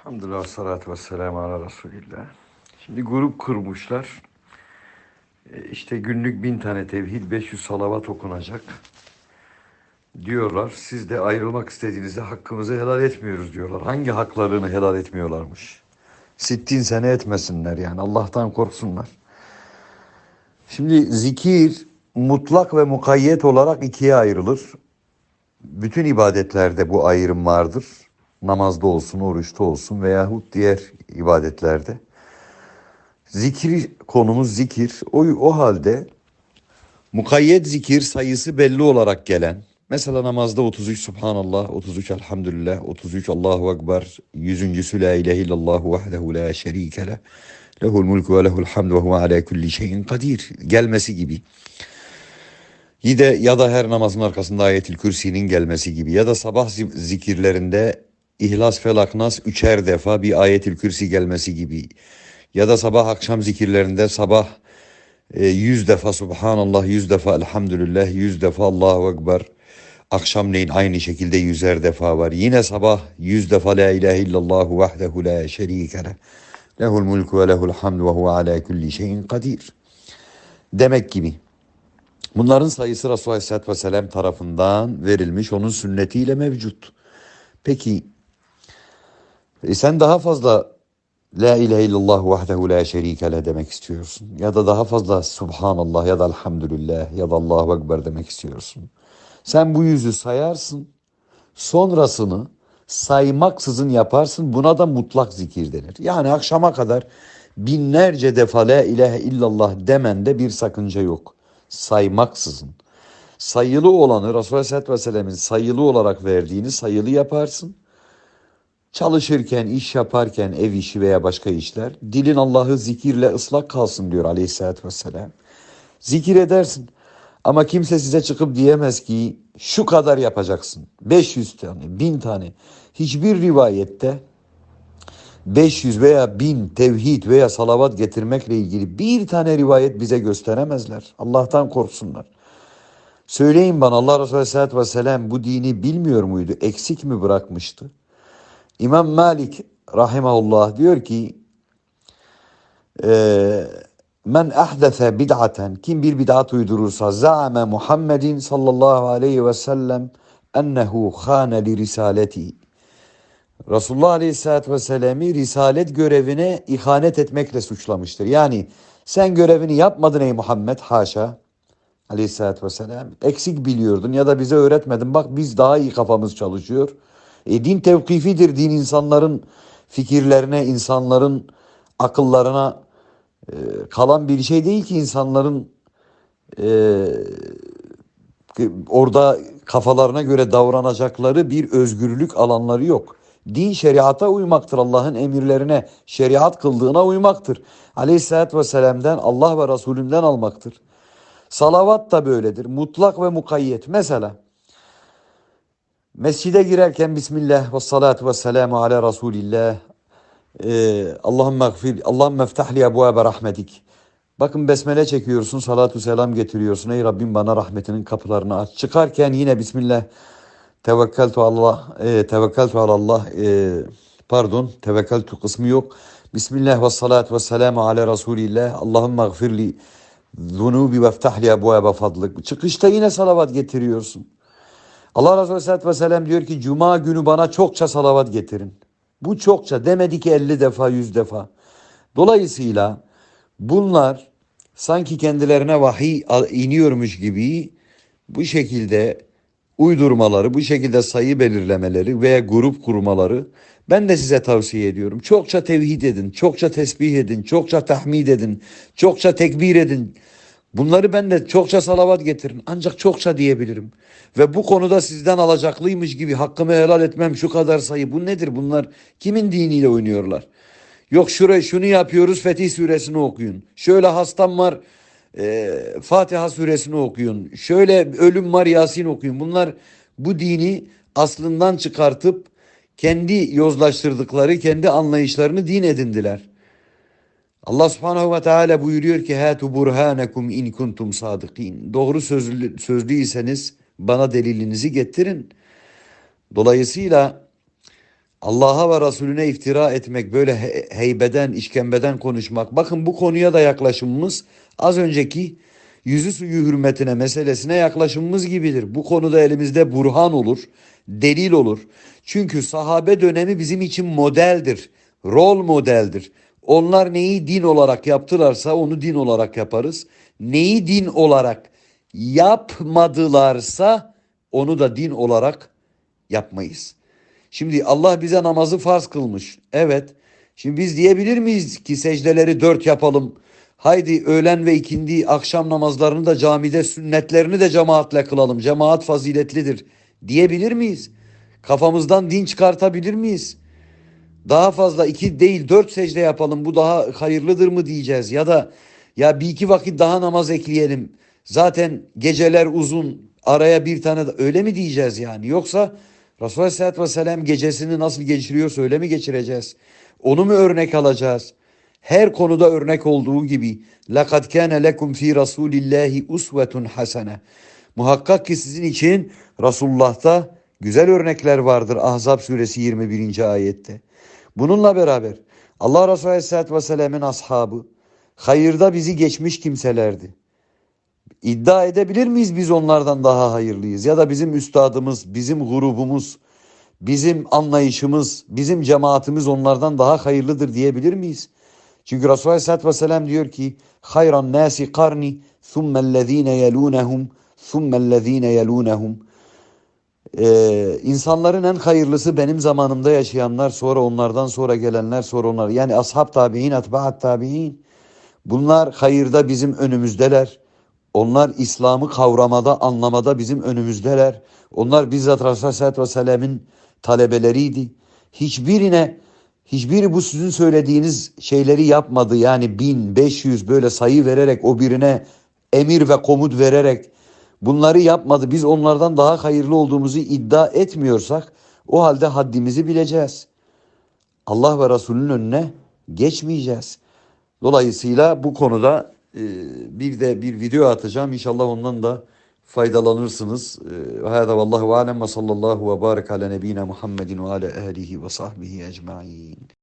Elhamdülillah, salatu ve selamu ala Resulillah. Şimdi grup kurmuşlar. E, İşte günlük bin tane tevhid, 500 salavat okunacak. Diyorlar, siz de ayrılmak istediğinizde hakkımızı helal etmiyoruz diyorlar. Hangi haklarını helal etmiyorlarmış? Sittin sene etmesinler yani, Allah'tan korksunlar. Şimdi zikir mutlak ve mukayyet olarak ikiye ayrılır. Bütün ibadetlerde bu ayrım vardır. Namazda olsun, oruçta olsun veyahut diğer ibadetlerde. Zikir konumuz zikir. O, o halde mukayyet zikir sayısı belli olarak gelen. Mesela namazda 33 Subhanallah, 33 Elhamdülillah, 33 Allahu Ekber, 100.sü La ilahe illallah vahdehu la şerike leh. Lehul mulku ve lehul hamdu ve huve ala kulli şeyin kadir gelmesi gibi. Yine ya da her namazın arkasında ayetil kürsinin gelmesi gibi ya da sabah zi- zikirlerinde İhlas Felak Nas üçer defa bir ayetil kürsi gelmesi gibi ya da sabah akşam zikirlerinde sabah e, yüz defa Subhanallah, yüz defa Elhamdülillah, yüz defa Allahu Ekber. Akşamleyin aynı şekilde yüzer defa var. Yine sabah yüz defa La ilahe illallah vahdehu la şerike leh. Lehul mulku ve lehul hamdu ve huve ala kulli şeyin kadir. Demek gibi. Bunların sayısı Resulullah Aleyhisselatü Vesselam tarafından verilmiş, onun sünnetiyle mevcut. Peki e sen daha fazla La ilahe illallah vahdehu la şerike le demek istiyorsun. Ya da daha fazla Subhanallah ya da Elhamdülillah ya da Allahu Ekber demek istiyorsun. Sen bu yüzü sayarsın. Sonrasını saymaksızın yaparsın. Buna da mutlak zikir denir. Yani akşama kadar binlerce defa la ilahe illallah demende bir sakınca yok. Saymaksızın. Sayılı olanı Resulullah Aleyhisselatü Vesselam'ın sayılı olarak verdiğini sayılı yaparsın. Çalışırken, iş yaparken, ev işi veya başka işler, dilin Allah'ı zikirle ıslak kalsın diyor aleyhissalatü vesselam. Zikir edersin. Ama kimse size çıkıp diyemez ki şu kadar yapacaksın. 500 tane, 1000 tane. Hiçbir rivayette 500 veya 1000 tevhid veya salavat getirmekle ilgili bir tane rivayet bize gösteremezler. Allah'tan korksunlar. Söyleyin bana Allah Resulü Aleyhisselatü Vesselam bu dini bilmiyor muydu? Eksik mi bırakmıştı? İmam Malik rahimahullah diyor ki eee, men ahdese bid'aten kim bir bid'at uydurursa zaame Muhammedin sallallahu aleyhi ve sellem ennehu khane li risaleti Resulullah aleyhissalatü vesselam'ı risalet görevine ihanet etmekle suçlamıştır. Yani sen görevini yapmadın ey Muhammed haşa aleyhissalatü vesselam eksik biliyordun ya da bize öğretmedin bak biz daha iyi kafamız çalışıyor. E, din tevkifidir. Din insanların fikirlerine, insanların akıllarına e, kalan bir şey değil ki insanların e, orada kafalarına göre davranacakları bir özgürlük alanları yok. Din şeriata uymaktır. Allah'ın emirlerine, şeriat kıldığına uymaktır. Aleyhisselatü Vesselam'dan Allah ve Resulünden almaktır. Salavat da böyledir. Mutlak ve mukayyet. Mesela Mescide girerken Bismillah ve salatu ve selamu ala Resulillah. Ee, Allahümme gfir, Allahümme ftahli ebuabe rahmetik. Bakın besmele çekiyorsun, salatu selam getiriyorsun. Ey Rabbim bana rahmetinin kapılarını aç. Çıkarken yine Bismillah. Tevekkeltu Allah, e, tevekkeltu alallah, e, pardon, tevekkeltu kısmı yok. Bismillah ve salatu ve selamu ala Resulillah. Allahümme gfirli zunubi ve ftahli ebuabe fadlık. Çıkışta yine salavat getiriyorsun. Allah Resulü Aleyhisselatü Vesselam diyor ki Cuma günü bana çokça salavat getirin. Bu çokça demedi ki 50 defa 100 defa. Dolayısıyla bunlar sanki kendilerine vahiy iniyormuş gibi bu şekilde uydurmaları, bu şekilde sayı belirlemeleri veya grup kurmaları ben de size tavsiye ediyorum. Çokça tevhid edin, çokça tesbih edin, çokça tahmid edin, çokça tekbir edin. Bunları ben de çokça salavat getirin. Ancak çokça diyebilirim. Ve bu konuda sizden alacaklıymış gibi hakkımı helal etmem şu kadar sayı. Bu nedir? Bunlar kimin diniyle oynuyorlar? Yok şuraya şunu yapıyoruz Fetih suresini okuyun. Şöyle hastam var e, Fatiha suresini okuyun. Şöyle ölüm var Yasin okuyun. Bunlar bu dini aslından çıkartıp kendi yozlaştırdıkları, kendi anlayışlarını din edindiler. Allah subhanehu ve teala buyuruyor ki hatu burhanekum in kuntum sadıkin. Doğru sözlü, sözlüyseniz bana delilinizi getirin. Dolayısıyla Allah'a ve Resulüne iftira etmek, böyle he- heybeden, işkembeden konuşmak. Bakın bu konuya da yaklaşımımız az önceki yüzü suyu hürmetine meselesine yaklaşımımız gibidir. Bu konuda elimizde burhan olur, delil olur. Çünkü sahabe dönemi bizim için modeldir, rol modeldir. Onlar neyi din olarak yaptılarsa onu din olarak yaparız. Neyi din olarak yapmadılarsa onu da din olarak yapmayız. Şimdi Allah bize namazı farz kılmış. Evet. Şimdi biz diyebilir miyiz ki secdeleri dört yapalım? Haydi öğlen ve ikindi akşam namazlarını da camide sünnetlerini de cemaatle kılalım. Cemaat faziletlidir diyebilir miyiz? Kafamızdan din çıkartabilir miyiz? Daha fazla iki değil dört secde yapalım bu daha hayırlıdır mı diyeceğiz ya da ya bir iki vakit daha namaz ekleyelim. Zaten geceler uzun araya bir tane de öyle mi diyeceğiz yani yoksa Resulullah Aleyhisselatü Vesselam gecesini nasıl geçiriyorsa öyle mi geçireceğiz? Onu mu örnek alacağız? Her konuda örnek olduğu gibi لَقَدْ كَانَ لَكُمْ ف۪ي رَسُولِ اللّٰهِ اُسْوَةٌ حَسَنَةٌ Muhakkak ki sizin için Resulullah'ta güzel örnekler vardır Ahzab suresi 21. ayette. Bununla beraber Allah Resulü Aleyhisselatü Vesselam'ın ashabı hayırda bizi geçmiş kimselerdi. İddia edebilir miyiz biz onlardan daha hayırlıyız? Ya da bizim üstadımız, bizim grubumuz, bizim anlayışımız, bizim cemaatimiz onlardan daha hayırlıdır diyebilir miyiz? Çünkü Resulullah Aleyhisselatü Vesselam diyor ki hayran nasi karni thummellezine yelunehum thummellezine yelunehum ee, insanların en hayırlısı benim zamanımda yaşayanlar, sonra onlardan sonra gelenler, sonra onlar. Yani ashab tabi'in, atba'at tabi'in. Bunlar hayırda bizim önümüzdeler. Onlar İslam'ı kavramada, anlamada bizim önümüzdeler. Onlar bizzat Resulullah Vesselam'ın talebeleriydi. Hiçbirine, hiçbiri bu sizin söylediğiniz şeyleri yapmadı. Yani bin, beş yüz böyle sayı vererek o birine emir ve komut vererek bunları yapmadı. Biz onlardan daha hayırlı olduğumuzu iddia etmiyorsak o halde haddimizi bileceğiz. Allah ve Resulünün önüne geçmeyeceğiz. Dolayısıyla bu konuda e, bir de bir video atacağım. İnşallah ondan da faydalanırsınız. E, Hâdâ vallahu alem ve sallallahu ve barik ala nebine Muhammedin ve ala alihi ve sahbihi ecmaîn.